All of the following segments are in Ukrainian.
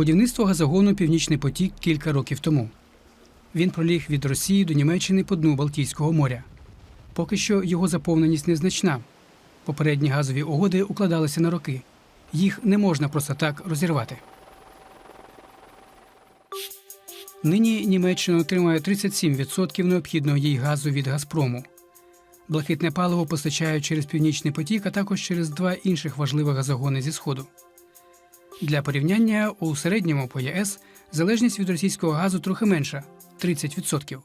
Будівництво газогону Північний потік кілька років тому. Він проліг від Росії до Німеччини по дну Балтійського моря. Поки що його заповненість незначна. Попередні газові угоди укладалися на роки. Їх не можна просто так розірвати. Нині Німеччина отримує 37% необхідного їй газу від Газпрому. Блакитне паливо постачають через Північний потік, а також через два інших важливих газогони зі Сходу. Для порівняння у середньому по ЄС залежність від російського газу трохи менша 30%.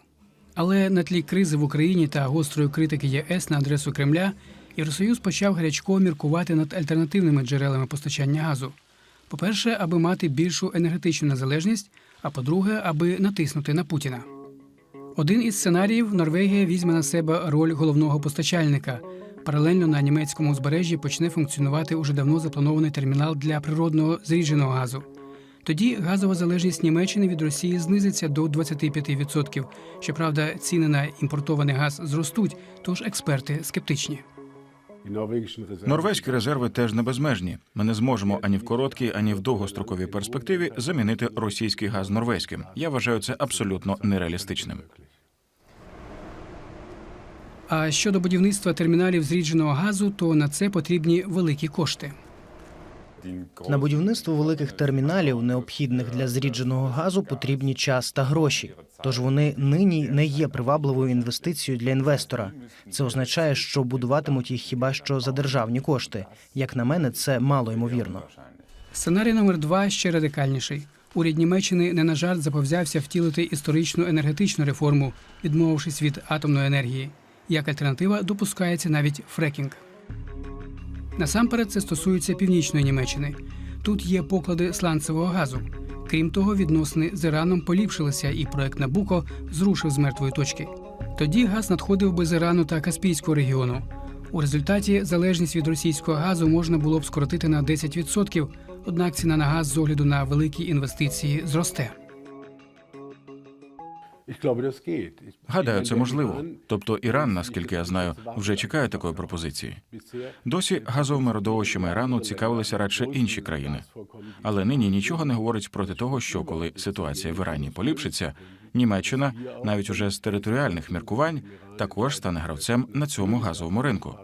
Але на тлі кризи в Україні та гострої критики ЄС на адресу Кремля Євросоюз почав гарячково міркувати над альтернативними джерелами постачання газу. По-перше, аби мати більшу енергетичну незалежність, а по-друге, аби натиснути на Путіна. Один із сценаріїв Норвегія візьме на себе роль головного постачальника. Паралельно на німецькому узбережжі почне функціонувати уже давно запланований термінал для природного зрідженого газу. Тоді газова залежність Німеччини від Росії знизиться до 25%. Щоправда, ціни на імпортований газ зростуть, тож експерти скептичні. Норвезькі резерви теж не безмежні. Ми не зможемо ані в короткій, ані в довгостроковій перспективі замінити російський газ норвезьким. Я вважаю це абсолютно нереалістичним. А щодо будівництва терміналів зрідженого газу, то на це потрібні великі кошти. На будівництво великих терміналів, необхідних для зрідженого газу, потрібні час та гроші. Тож вони нині не є привабливою інвестицією для інвестора. Це означає, що будуватимуть їх хіба що за державні кошти. Як на мене, це мало ймовірно. Сценарій номер два ще радикальніший. Уряд Німеччини не на жарт заповзявся втілити історичну енергетичну реформу, відмовившись від атомної енергії. Як альтернатива допускається навіть фрекінг. Насамперед це стосується північної Німеччини. Тут є поклади сланцевого газу. Крім того, відносини з Іраном поліпшилися, і проект Набуко зрушив з мертвої точки. Тоді газ надходив би з Ірану та Каспійського регіону. У результаті залежність від російського газу можна було б скоротити на 10%, однак ціна на газ з огляду на великі інвестиції зросте. Гадаю, це можливо. Тобто Іран, наскільки я знаю, вже чекає такої пропозиції. Досі газовими родовищами Ірану цікавилися радше інші країни. Але нині нічого не говорить проти того, що коли ситуація в Ірані поліпшиться, Німеччина, навіть уже з територіальних міркувань, також стане гравцем на цьому газовому ринку.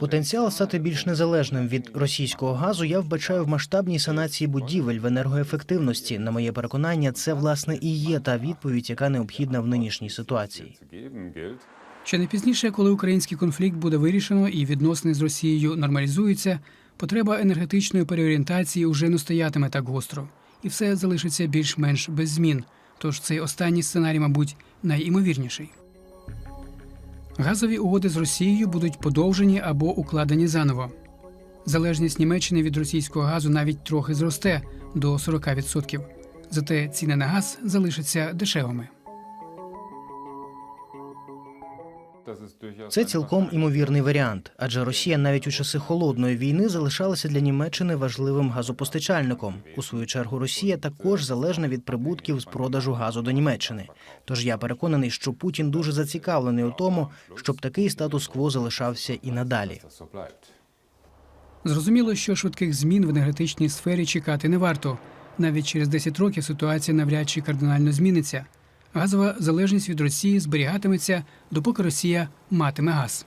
Потенціал стати більш незалежним від російського газу я вбачаю в масштабній санації будівель в енергоефективності. На моє переконання, це власне і є та відповідь, яка необхідна в нинішній ситуації. Ще не пізніше, коли український конфлікт буде вирішено і відносини з Росією нормалізуються, потреба енергетичної переорієнтації уже не стоятиме так гостро, і все залишиться більш-менш без змін. Тож цей останній сценарій, мабуть, найімовірніший. Газові угоди з Росією будуть подовжені або укладені заново. Залежність Німеччини від російського газу навіть трохи зросте до 40%. Зате ціни на газ залишаться дешевими. Це цілком імовірний варіант, адже Росія навіть у часи холодної війни залишалася для Німеччини важливим газопостачальником. У свою чергу Росія також залежна від прибутків з продажу газу до Німеччини. Тож я переконаний, що Путін дуже зацікавлений у тому, щоб такий статус-кво залишався і надалі. Зрозуміло, що швидких змін в енергетичній сфері чекати не варто. Навіть через 10 років ситуація навряд чи кардинально зміниться. Газова залежність від Росії зберігатиметься, допоки Росія матиме газ.